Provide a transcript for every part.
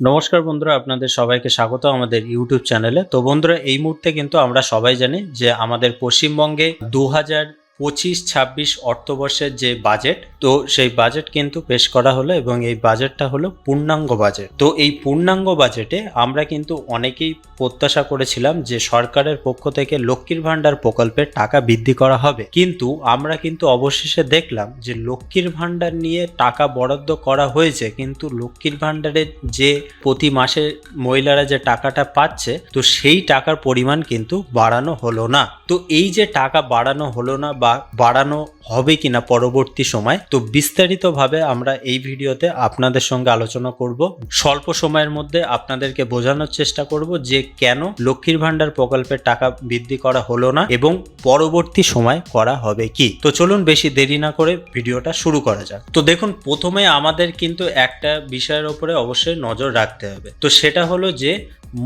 নমস্কার বন্ধুরা, আপনাদের সবাইকে স্বাগত আমাদের ইউটিউব চ্যানেলে। তো বন্ধুরা, এই মুহূর্তে কিন্তু আমরা সবাই জানি যে আমাদের পশ্চিমবঙ্গে দু হাজার পঁচিশ ছাব্বিশ অর্থবর্ষের যে বাজেট তো সেই বাজেট কিন্তু পেশ করা হলো এবং এই বাজেটটা হলো পূর্ণাঙ্গ বাজেট তো এই পূর্ণাঙ্গ বাজেটে আমরা কিন্তু অনেকেই প্রত্যাশা করেছিলাম যে সরকারের পক্ষ থেকে লক্ষ্মীর ভাণ্ডার প্রকল্পের টাকা বৃদ্ধি করা হবে। কিন্তু আমরা কিন্তু অবশেষে দেখলাম যে লক্ষ্মীর ভাণ্ডার নিয়ে টাকা বরাদ্দ করা হয়েছে, কিন্তু লক্ষ্মীর ভাণ্ডারের যে প্রতি মাসে মহিলারা যে টাকাটা পাচ্ছে, তো সেই টাকার পরিমাণ কিন্তু বাড়ানো হলো না। তো এই যে টাকা বাড়ানো হলো না বা বাড়ানো হবে কিনা পরবর্তী সময়, তো বিস্তারিতভাবে আমরা এই ভিডিওতে আপনাদের সঙ্গে আলোচনা করব। স্বল্প সময়ের মধ্যে আপনাদেরকে বোঝানোর চেষ্টা করব যে কেন লক্ষ্মীর ভাণ্ডার প্রকল্পের টাকা বৃদ্ধি করা হলো না এবং পরবর্তী সময় করা হবে কি। তো চলুন বেশি দেরি না করে ভিডিওটা শুরু করা যাক। তো দেখুন, প্রথমে আমাদের কিন্তু একটা বিষয়ের ওপরে অবশ্যই নজর রাখতে হবে। তো সেটা হলো যে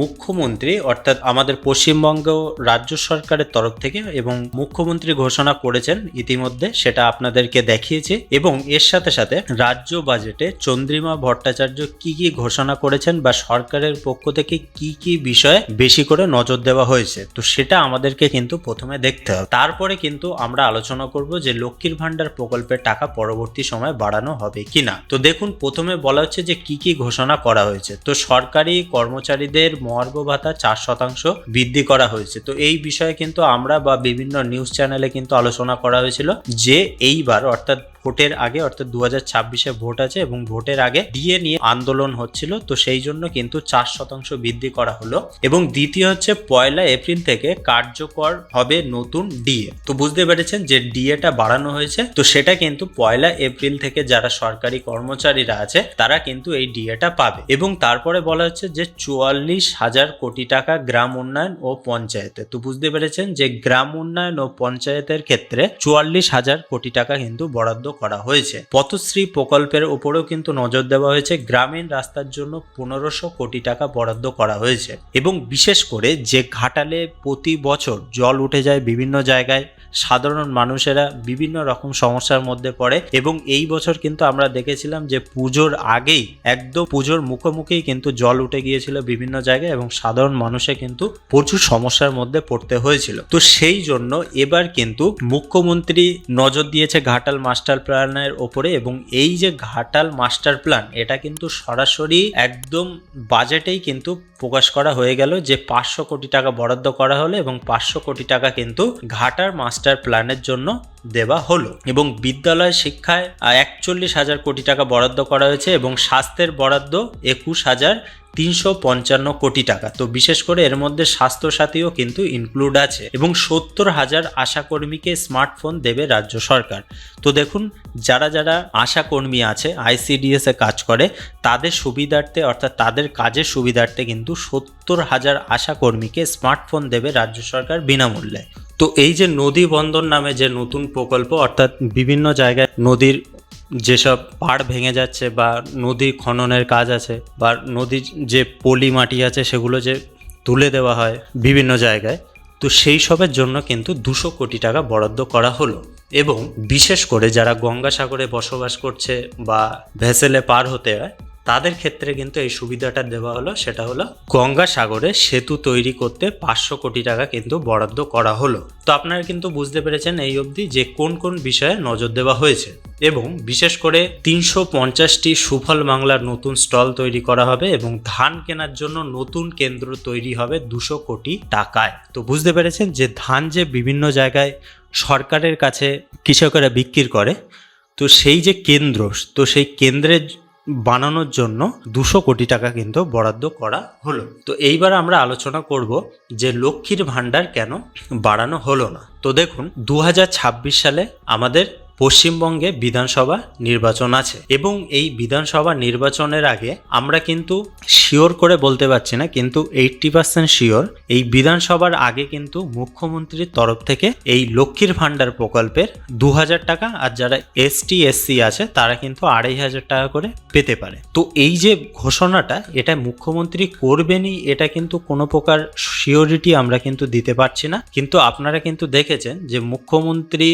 মুখ্যমন্ত্রী, অর্থাৎ আমাদের পশ্চিমবঙ্গ রাজ্য সরকারের তরফ থেকে এবং মুখ্যমন্ত্রী ঘোষণা করেছেন, ইতিমধ্যে সেটা আপনাদেরকে দেখিয়েছি এবং এর সাথে সাথে রাজ্য বাজেটে চন্দ্রিমা ভট্টাচার্য কি কি ঘোষণা করেছেন বা সরকারের পক্ষ থেকে কি কি বিষয়ে বেশি করে নজর দেওয়া হয়েছে, তো সেটা আমাদেরকে কিন্তু প্রথমে দেখতে হবে। তারপরে কিন্তু আমরা আলোচনা করব যে লক্ষ্মীর ভাণ্ডার প্রকল্পের টাকা পরবর্তী সময় বাড়ানো হবে কিনা তো দেখুন, প্রথমে বলা হচ্ছে যে কি কি ঘোষণা করা হয়েছে। তো সরকারি কর্মচারীদের মহার্ঘ ভাতা চার শতাংশ বৃদ্ধি করা হয়েছে। তো এই বিষয়ে কিন্তু আমরা বা বিভিন্ন নিউজ চ্যানেলে কিন্তু আলোচনা করা হয়েছিল যে এইবার অর্থাৎ ভোটের আগে, অর্থাৎ দু হাজার ছাব্বিশে ভোট আছে এবং ভোটের আগে ডিএ নিয়ে আন্দোলন হচ্ছিল, তো সেই জন্য কিন্তু চার শতাংশ বৃদ্ধি করা হলো। এবং দ্বিতীয় হচ্ছে, পয়লা এপ্রিল থেকে কার্যকর হবে নতুন ডিএ। তো বুঝতে পেরেছেন যে ডিএটা বাড়ানো হয়েছে, তো সেটা কিন্তু পয়লা এপ্রিল থেকে যারা সরকারি কর্মচারীরা আছে, তারা কিন্তু এই ডিএটা পাবে। এবং তারপরে বলা হচ্ছে যে, চুয়াল্লিশ হাজার কোটি টাকা গ্রাম উন্নয়ন ও পঞ্চায়েতে। তো বুঝতে পেরেছেন যে, গ্রাম উন্নয়ন ও পঞ্চায়েতের ক্ষেত্রে চুয়াল্লিশ হাজার কোটি টাকা কিন্তু বরাদ্দ করা হয়েছে। পথশ্রী প্রকল্পের উপরেও কিন্তু নজর দেওয়া হয়েছে। গ্রামীণ রাস্তার জন্য পনেরোশো কোটি টাকা বরাদ্দ করা হয়েছে। এবং বিশেষ করে যে ঘাটালে প্রতি বছর জল উঠে যায় বিভিন্ন জায়গায় সাধারণ মানুষেরা বিভিন্ন রকম সমস্যার মধ্যে পড়ে এবং এই বছর কিন্তু আমরা দেখেছিলাম যে পুজোর আগেই একদম পুজোর মুখোমুখিই কিন্তু জল উঠে গিয়েছিল বিভিন্ন জায়গায় এবং সাধারণ মানুষে কিন্তু প্রচুর সমস্যার মধ্যে পড়তে হয়েছিল। তো সেই জন্য এবার কিন্তু মুখ্যমন্ত্রী নজর দিয়েছে ঘাটাল মাস্টার প্ল্যানের ওপরে এবং এই যে ঘাটাল মাস্টার প্ল্যান, এটা কিন্তু সরাসরি একদম বাজেটেই কিন্তু প্রকাশ করা হয়ে গেল যে পাঁচশো কোটি টাকা বরাদ্দ করা হলো এবং পাঁচশো কোটি টাকা কিন্তু ঘাটার মাস্টার প্ল্যানের জন্য দেওয়া হলো। এবং বিদ্যালয় শিক্ষায় একচল্লিশ হাজার কোটি টাকা বরাদ্দ করা হয়েছে এবং স্বাস্থ্যের বরাদ্দ একুশ হাজার তিনশো পঞ্চান্ন কোটি টাকা। তো বিশেষ করে এর মধ্যে স্বাস্থ্যসাথীও কিন্তু ইনক্লুড আছে এবং সত্তর হাজার আশাকর্মীকে স্মার্টফোন দেবে রাজ্য সরকার। তো দেখুন, যারা যারা আশাকর্মী আছে আইসিডিএস কাজ করে, তাদের সুবিধার্থে অর্থাৎ তাদের কাজের সুবিধার্থে কিন্তু সত্তর হাজার আশাকর্মীকে স্মার্টফোন দেবে রাজ্য সরকার বিনামূল্যে। তো এই যে নদী বন্দর নামে যে নতুন প্রকল্প, অর্থাৎ বিভিন্ন জায়গায় নদীর যেসব পাড় ভেঙে যাচ্ছে বা নদী খননের কাজ আছে বা নদীর যে পলি মাটি আছে সেগুলো যে তুলে দেওয়া হয় বিভিন্ন জায়গায়, তো সেই সবের জন্য কিন্তু দুশো কোটি টাকা বরাদ্দ করা হলো। এবং বিশেষ করে যারা গঙ্গাসাগরে বসবাস করছে বা ভেসেলে পার হতে হয় তাদের ক্ষেত্রে কিন্তু এই সুবিধাটা দেওয়া হলো, সেটা হলো গঙ্গাসাগরে সেতু তৈরি করতে পাঁচশো কোটি টাকা কিন্তু বরাদ্দ করা হলো। তো আপনারা কিন্তু বুঝতে পেরেছেন এই অবধি যে কোন কোন বিষয়ে নজর দেওয়া হয়েছে। এবং বিশেষ করে তিনশো পঞ্চাশটি সুফল বাংলার নতুন স্টল তৈরি করা হবে এবং ধান কেনার জন্য নতুন কেন্দ্র তৈরি হবে দুশো কোটি টাকায়। তো বুঝতে পেরেছেন যে ধান যে বিভিন্ন জায়গায় সরকারের কাছে কৃষকেরা বিক্রি করে, তো সেই যে কেন্দ্র, তো সেই কেন্দ্রের বানানোর জন্য দুশো কোটি টাকা কিন্তু বরাদ্দ করা হলো। তো এইবার আমরা আলোচনা করব যে লক্ষ্মীর ভাণ্ডার কেন বাড়ানো হলো না। তো দেখুন, দু হাজার ছাব্বিশ সালে আমাদের পশ্চিমবঙ্গে বিধানসভা নির্বাচন আছে এবং এই বিধানসভা নির্বাচনের আগে আমরা কিন্তু শিওর করে বলতে পারছি না, কিন্তু এইটটি পার্সেন্ট শিওর এই বিধানসভার আগে কিন্তু মুখ্যমন্ত্রীর তরফ থেকে এই লক্ষ্মীর ভাণ্ডার প্রকল্পের দু হাজার টাকা আর যারা এসটি এসসি আছে তারা কিন্তু আড়াই হাজার টাকা করে পেতে পারে। তো এই যে ঘোষণাটা, এটা মুখ্যমন্ত্রী করবেনই, এটা কিন্তু কোনো প্রকার শিওরিটি আমরা কিন্তু দিতে পারছি না। কিন্তু আপনারা কিন্তু দেখেছেন যে মুখ্যমন্ত্রী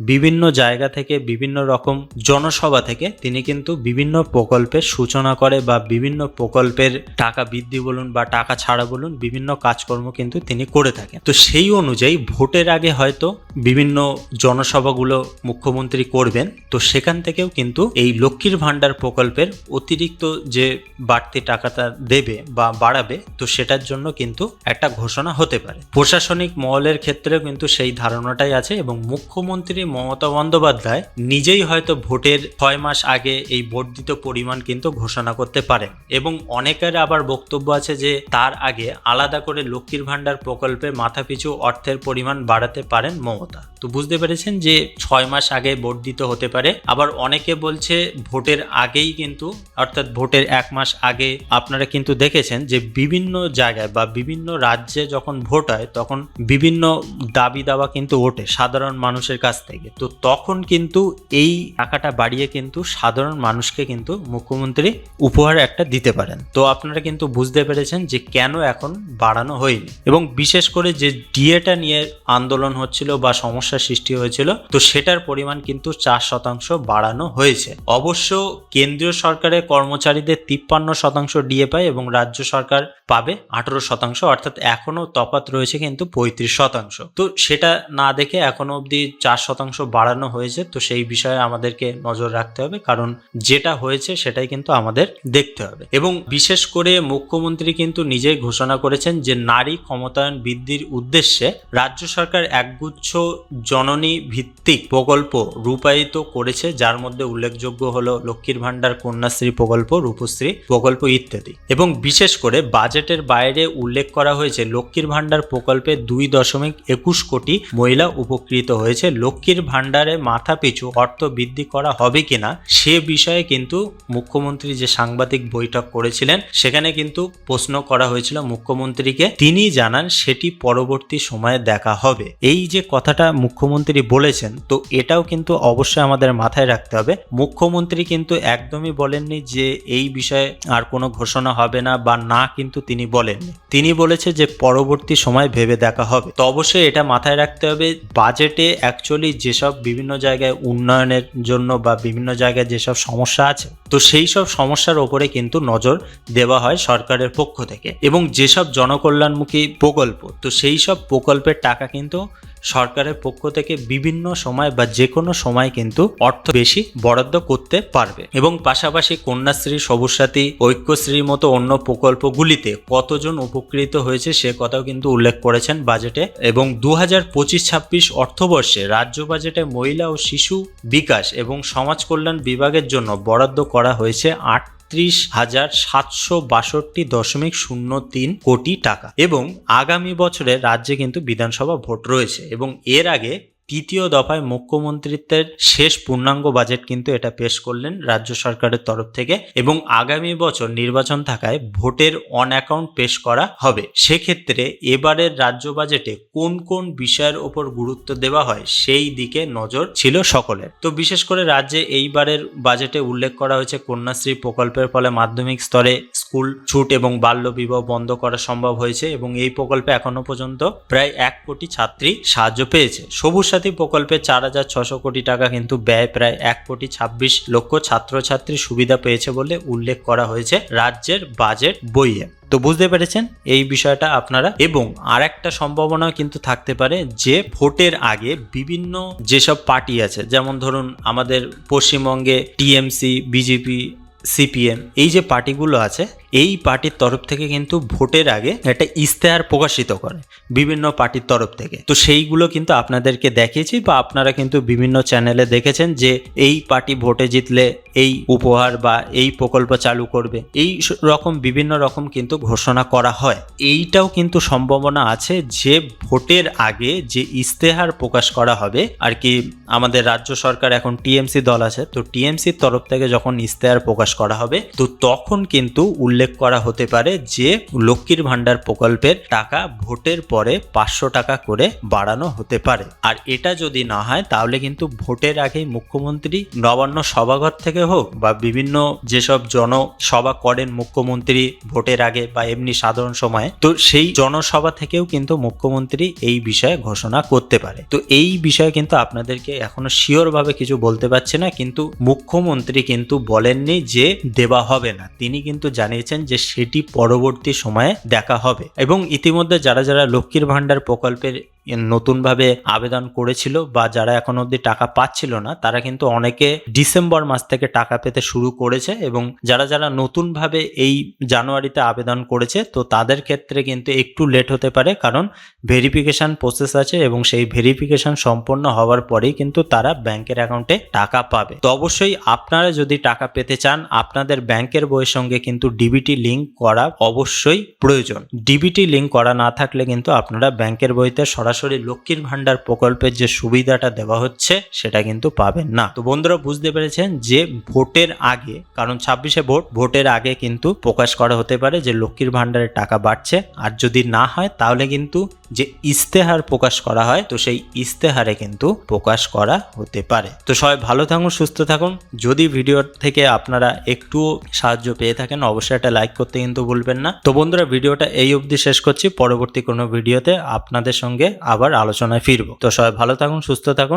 বিভিন্ন জায়গা থেকে, বিভিন্ন রকম জনসভা থেকে তিনি কিন্তু বিভিন্ন প্রকল্পের সূচনা করে বা বিভিন্ন প্রকল্পের টাকা বৃদ্ধি বলুন বা টাকা ছাড়া বলুন, বিভিন্ন কাজকর্ম কিন্তু তিনি করে থাকেন। তো সেই অনুযায়ী ভোটের আগে হয়তো বিভিন্ন জনসভাগুলো মুখ্যমন্ত্রী করবেন, তো সেখান থেকেও কিন্তু এই লক্ষ্মীর ভাণ্ডার প্রকল্পের অতিরিক্ত যে বাড়তি টাকাটা দেবে বা বাড়াবে, তো সেটার জন্য কিন্তু একটা ঘোষণা হতে পারে। প্রশাসনিক মহলের ক্ষেত্রেও কিন্তু সেই ধারণাটাই আছে এবং মুখ্যমন্ত্রী মমতা বন্দ্যোপাধ্যায় নিজেই হয়তো ভোটের ছয় মাস আগে এই বর্ধিত পরিমাণ কিন্তু ঘোষণা করতে পারেন। এবং অনেকের আবার বক্তব্য আছে যে তার আগে আলাদা করে লক্ষ্মীর ভাণ্ডার প্রকল্পে মাথাপিছু অর্থের পরিমাণ বাড়াতে পারেন মমতা। তো বুঝতে পেরেছেন যে ছয় মাস আগে বর্ধিত হতে পারে। আবার অনেকে বলছে ভোটের আগেই কিন্তু, অর্থাৎ ভোটের এক মাস আগে আপনারা কিন্তু দেখেছেন যে বিভিন্ন জায়গায় বা বিভিন্ন রাজ্যে যখন ভোট হয়, তখন বিভিন্ন দাবি দাওয়া কিন্তু ওঠে সাধারণ মানুষের কাছ থেকে। তো তখন কিন্তু এই টাকাটা বাড়িয়ে কিন্তু সাধারণ মানুষকে কিন্তু মুখ্যমন্ত্রী উপহার একটা দিতে পারেন। তো আপনারা কিন্তু বুঝতে পেরেছেন যে কেন এখন বাড়ানো হয়নি। এবং বিশেষ করে যে ডিএটা নিয়ে আন্দোলন হচ্ছিল বা সমস্যার সৃষ্টি হয়েছিল, তো সেটার পরিমাণ কিন্তু চার শতাংশ বাড়ানো হয়েছে। অবশ্য কেন্দ্রীয় সরকারের কর্মচারীদের তিপ্পান্ন শতাংশ ডিএ পায় এবং রাজ্য সরকার পাবে আঠারো শতাংশ, অর্থাৎ এখনও তফাত রয়েছে কিন্তু পঁয়ত্রিশ শতাংশ। তো সেটা না দেখে এখনও অবধি চার শতাংশ বাড়ানো হয়েছে, তো সেই বিষয়ে আমাদেরকে নজর রাখতে হবে, কারণ যেটা হয়েছে সেটাই কিন্তু আমাদের দেখতে হবে। এবং বিশেষ করে মুখ্যমন্ত্রী কিন্তু নিজেই ঘোষণা করেছেন যে নারী ক্ষমতায়ন বৃদ্ধির উদ্দেশ্যে রাজ্য সরকার একগুচ্ছ জননী ভিত্তিক প্রকল্প রূপায়িত করেছে, যার মধ্যে উল্লেখযোগ্য হলো লক্ষ্মীর ভাণ্ডার, কন্যাশ্রী প্রকল্প, রূপশ্রী প্রকল্প ইত্যাদি। এবং বিশেষ করে বাজেটের বাইরে উল্লেখ করা হয়েছে, লক্ষ্মীর ভাণ্ডার প্রকল্পে দুই দশমিক একুশ কোটি মহিলা উপকৃত হয়েছে, লক্ষ্মীর ভাণ্ডারে মাথা পিছু অর্থ বৃদ্ধি করা হবে কিনা, সে বিষয়ে কিন্তু মুখ্যমন্ত্রী যে সাংবাদিক বৈঠক করেছিলেন, সেখানে কিন্তু প্রশ্ন করা হয়েছিল মুখ্যমন্ত্রীকে। তিনি জানান সেটি পরবর্তী সময়ে দেখা হবে। এই যে কথাটা মুখ্যমন্ত্রী বলেছেন, তো এটাও কিন্তু অবশ্যই আমাদের মাথায় রাখতে হবে। মুখ্যমন্ত্রী কিন্তু একদমই বলেননি যে এই বিষয়ে আর কোনো ঘোষণা হবে না বা না কিন্তু তিনি বলেননি। তিনি বলেছে যে পরবর্তী সময় ভেবে দেখা হবে। তো অবশ্যই এটা মাথায় রাখতে হবে। বাজেটে অ্যাকচুয়ালি যেসব বিভিন্ন জায়গায় উন্নয়নের জন্য বা বিভিন্ন জায়গায় যেসব সমস্যা আছে, তো সেই সব সমস্যার ওপরে কিন্তু নজর দেওয়া হয় সরকারের পক্ষ থেকে। এবং যেসব জনকল্যাণমুখী প্রকল্প, তো সেই সব প্রকল্পের টাকা কিন্তু সরকারের পক্ষ থেকে বিভিন্ন সময় বা যে কোনো সময় কিন্তু অর্থ বেশি বরাদ্দ করতে পারবে। এবং পাশাপাশি কন্যাশ্রী সবুজ সাথী ঐক্যশ্রীর মতো অন্য প্রকল্পগুলিতে কতজন উপকৃত হয়েছে সে কথাও কিন্তু উল্লেখ করেছেন বাজেটে। এবং দু হাজার পঁচিশ ছাব্বিশ অর্থবর্ষে রাজ্য বাজেটে মহিলা ও শিশু বিকাশ এবং সমাজ কল্যাণ বিভাগের জন্য বরাদ্দ করা হয়েছে আট ত্রিশ হাজার সাতশো বাষট্টি দশমিক শূন্য তিন কোটি টাকা। এবং আগামী বছরে রাজ্যে কিন্তু বিধানসভা ভোট রয়েছে এবং এর আগে তৃতীয় দফায় মুখ্যমন্ত্রিত্বের শেষ পূর্ণাঙ্গ বাজেট কিন্তু এটা পেশ করলেন রাজ্য সরকারের তরফ থেকে এবং আগামী বছর নির্বাচন থাকায় ভোটের অন অ্যাকাউন্ট পেশ করা হবে। সেক্ষেত্রে এবারের রাজ্য বাজেটে কোন কোন বিষয়ের ওপর গুরুত্ব দেওয়া হয় সেই দিকে নজর ছিল সকলের। তো বিশেষ করে রাজ্যে এইবারের বাজেটে উল্লেখ করা হয়েছে কন্যাশ্রী প্রকল্পের ফলে মাধ্যমিক স্তরে স্কুল ছুট এবং বাল্য বিবাহ বন্ধ করা সম্ভব হয়েছে এবং এই প্রকল্পে এখনও পর্যন্ত প্রায় এক কোটি ছাত্রী সাহায্য পেয়েছে। সবুজ সাথী প্রকল্পে চার হাজার ছশো কোটি টাকা কিন্তু ব্যয় প্রায় এক কোটি ছাব্বিশ লক্ষ ছাত্রছাত্রী সুবিধা পেয়েছে বলে উল্লেখ করা হয়েছে রাজ্যের বাজেট বইয়ে। তো বুঝতে পেরেছেন? এই বিষয়টা আপনারা এবং আর একটা সম্ভাবনা কিন্তু থাকতে পারে যে ভোটের আগে বিভিন্ন যেসব পার্টি আছে, যেমন ধরুন আমাদের পশ্চিমবঙ্গে টিএমসি, বিজেপি, সিপিএম, এই যে পার্টিগুলো আছে এই পার্টির তরফ থেকে কিন্তু ভোটের আগে একটা ইশতেহার প্রকাশিত করে বিভিন্ন পার্টির তরফ থেকে। তো সেইগুলো কিন্তু আপনাদেরকে দেখিয়েছি বা আপনারা কিন্তু বিভিন্ন চ্যানেলে দেখেছেন যে এই পার্টি ভোটে জিতলে এই উপহার বা এই প্রকল্প চালু করবে। এই রকম বিভিন্ন রকম কিন্তু ঘোষণা করা হয়। এইটাও কিন্তু সম্ভাবনা আছে যে ভোটের আগে যে ইশতেহার প্রকাশ করা হবে, আর কি আমাদের রাজ্য সরকার এখন টিএমসি দল আছে, তো টিএমসির তরফ থেকে যখন ইশতেহার প্রকাশ করা হবে, তো তখন কিন্তু উল্লেখ উল্লেখ করা হতে পারে যে লক্ষ্মীর ভাণ্ডার প্রকল্পের টাকা ভোটের পরে পাঁচশো টাকা করে বাড়ানো হতে পারে। আর এটা যদি না হয়, তাহলে কিন্তু ভোটের আগেই মুখ্যমন্ত্রী নবান্ন সভাঘর থেকে হোক বা বিভিন্ন যেসব জনসভা করেন মুখ্যমন্ত্রী ভোটের আগে বা এমনি সাধারণ সময়ে, তো সেই জনসভা থেকেও কিন্তু মুখ্যমন্ত্রী এই বিষয়ে ঘোষণা করতে পারে। তো এই বিষয়ে কিন্তু আপনাদেরকে এখনও শিওর ভাবে কিছু বলতে পারছে না, কিন্তু মুখ্যমন্ত্রী কিন্তু বলেননি যে দেওয়া হবে না। তিনি কিন্তু জানিয়েছেন যে সেটি পরবর্তী সময়ে দেখা হবে। এবং ইতিমধ্যে যারা যারা লক্ষ্মীর ভাণ্ডার প্রকল্পের নতুনভাবে আবেদন করেছিল বা যারা এখন অবধি টাকা পাচ্ছিল না, তারা কিন্তু অনেকে ডিসেম্বর মাস থেকে টাকা পেতে শুরু করেছে এবং যারা যারা নতুনভাবে এই জানুয়ারিতে আবেদন করেছে, তো তাদের ক্ষেত্রে কিন্তু একটু লেট হতে পারে কারণ ভেরিফিকেশন প্রসেস আছে এবং সেই ভেরিফিকেশন সম্পন্ন হওয়ার পরেই কিন্তু তারা ব্যাংকের অ্যাকাউন্টে টাকা পাবে। তো অবশ্যই আপনারা যদি টাকা পেতে চান, আপনাদের ব্যাংকের বইয়ের সঙ্গে কিন্তু ডিবিটি লিঙ্ক করা অবশ্যই প্রয়োজন। ডিবিটি লিঙ্ক করা না থাকলে কিন্তু আপনারা ব্যাংকের বইতে সরাসরি লক্ষ্মীর ভাণ্ডার প্রকল্পের যে সুবিধাটা দেওয়া হচ্ছে, সেটা কিন্তু পাবেন না। তো বন্ধুরা, বুঝতে পেরেছেন যে ভোটের আগে, কারণ ছাব্বিশে ভোট, ভোটের আগে কিন্তু প্রকাশ করা হতে পারে যে লক্ষ্মীর ভাণ্ডারের টাকা বাড়ছে। আর যদি না হয়, তাহলে কিন্তু যে ইস্তেহার প্রকাশ করা হয়, তো সেই ইস্তেহারে কিন্তু প্রকাশ করা হতে পারে। তো সবাই ভালো থাকুন, সুস্থ থাকুন। যদি ভিডিও থেকে আপনারা একটু সাহায্য পেয়ে থাকেন, অবশ্যই একটা লাইক করতে কিন্তু ভুলবেন না। তো বন্ধুরা, ভিডিওটা এই অবধি শেষ করছি। পরবর্তী কোনো ভিডিওতে আপনাদের সঙ্গে আবার আলোচনায় ফিরবো। তো সবাই ভালো থাকুন, সুস্থ থাকুন।